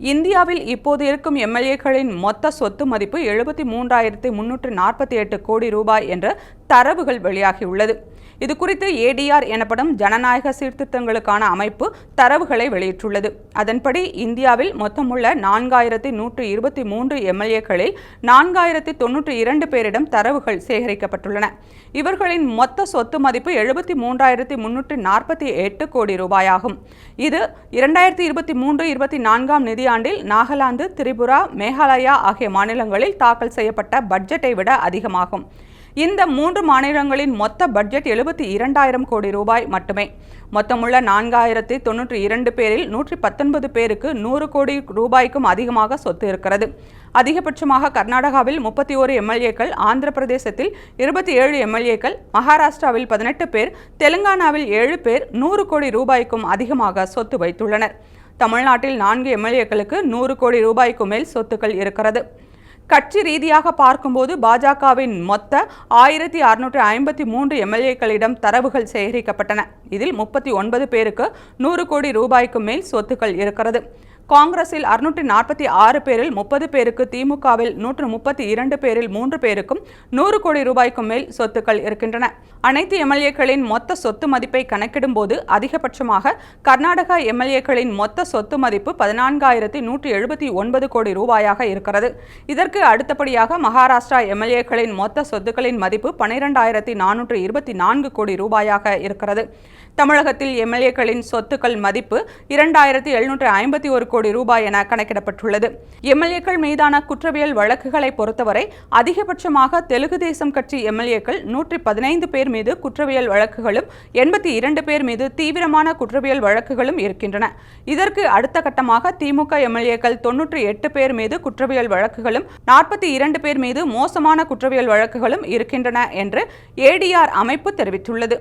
இந்தியாவில் இப்போது இருக்கும் எம்எல்ஏக்களின் மொத்த சொத்து மதிப்பு எழுபத்தி மூன்றாயிரத்தி முன்னூற்று நாற்பத்தி எட்டு கோடி ரூபாய் என்ற தரவுகள் வெளியாகியுள்ளது. இது குறித்து ஏடிஆர் எனப்படும் ஜனநாயக சீர்திருத்தங்களுக்கான அமைப்பு தரவுகளை வெளியிட்டுள்ளது. அதன்படி இந்தியாவில் மொத்தமுள்ள நான்காயிரத்தி நூற்று இருபத்தி மூன்று எம்எல்ஏக்களில் நான்காயிரத்தி தொன்னூற்றி இரண்டு பேரிடம் தரவுகள் சேகரிக்கப்பட்டுள்ளன. இவர்களின் மொத்த சொத்து மதிப்பு எழுபத்தி மூன்றாயிரத்தி முன்னூற்றி நாற்பத்தி எட்டு கோடி ரூபாயாகும். இது இரண்டாயிரத்தி இருபத்தி மூன்று இருபத்தி நான்காம் நிதியாண்டில் நாகாலாந்து திரிபுரா மேகாலயா ஆகிய மாநிலங்களில் தாக்கல் செய்யப்பட்ட பட்ஜெட்டை விட அதிகமாகும். இந்த மூன்று மாநிலங்களின் மொத்த பட்ஜெட் எழுபத்தி இரண்டாயிரம் கோடி ரூபாய் மட்டுமே. மொத்தமுள்ள நான்காயிரத்தி தொன்னூற்றி இரண்டு பேரில் நூற்றி பத்தொன்பது பேருக்கு நூறு கோடி ரூபாய்க்கும் அதிகமாக சொத்து இருக்கிறது. அதிகபட்சமாக கர்நாடகாவில் முப்பத்தி ஓரு எம்எல்ஏக்கள் ஆந்திர பிரதேசத்தில் இருபத்தி ஏழு எம்எல்ஏக்கள் மகாராஷ்டிராவில் பதினெட்டு பேர் தெலுங்கானாவில் ஏழு பேர் நூறு கோடி ரூபாய்க்கும் அதிகமாக சொத்து வைத்துள்ளனர். தமிழ்நாட்டில் நான்கு எம்எல்ஏக்களுக்கு நூறு கோடி ரூபாய்க்கு மேல் சொத்துக்கள் இருக்கிறது. கட்சி ரீதியாக பார்க்கும்போது பாஜகவின் மொத்த ஆயிரத்தி அறுநூற்று ஐம்பத்தி மூன்று எம்எல்ஏக்களிடம் தரவுகள் சேகரிக்கப்பட்டன. இதில் முப்பத்தி ஒன்பது பேருக்கு நூறு கோடி ரூபாய்க்கு மேல் சொத்துக்கள் இருக்கிறது. காங்கிரஸில் அறுநூற்றி நாற்பத்தி ஆறு பேரில் முப்பது பேருக்கு திமுகவில் நூற்று முப்பத்தி இரண்டு பேரில் மூன்று பேருக்கும் நூறு கோடி ரூபாய்க்கும் மேல் சொத்துக்கள் இருக்கின்றன. அனைத்து எம்எல்ஏக்களின் மொத்த சொத்து மதிப்பை கணக்கிடும்போது அதிகபட்சமாக கர்நாடக எம்எல்ஏக்களின் மொத்த சொத்து மதிப்பு பதினான்காயிரத்தி நூற்றி எழுபத்தி ஒன்பது கோடி ரூபாயாக இருக்கிறது. இதற்கு அடுத்தபடியாக மகாராஷ்டிரா எம்எல்ஏக்களின் மொத்த சொத்துக்களின் மதிப்பு பனிரெண்டாயிரத்தி நானூற்று இருபத்தி நான்கு கோடி ரூபாயாக இருக்கிறது. தமிழகத்தில் எம்எல்ஏக்களின் சொத்துக்கள் மதிப்பு இரண்டாயிரத்தி எழுநூற்று ஐம்பத்தி ஒரு கோடி ரூபாய் என கணக்கிடப்பட்டுள்ளது. எம்எல்ஏக்கள் மீதான குற்றவியல் வழக்குகளை பொறுத்தவரை அதிகபட்சமாக தெலுங்கு தேசம் கட்சி எம்எல்ஏக்கள் நூற்றி பதினைந்து பேர் மீது குற்றவியல் வழக்குகளும் எண்பத்தி இரண்டு பேர் மீது தீவிரமான குற்றவியல் வழக்குகளும் இருக்கின்றன. இதற்கு அடுத்த கட்டமாக திமுக எம்எல்ஏக்கள் தொன்னூற்றி எட்டு பேர் மீது குற்றவியல் வழக்குகளும் நாற்பத்தி இரண்டு பேர் மீது மோசமான குற்றவியல் வழக்குகளும் இருக்கின்றன என்று ஏடிஆர் அமைப்பு தெரிவித்துள்ளது.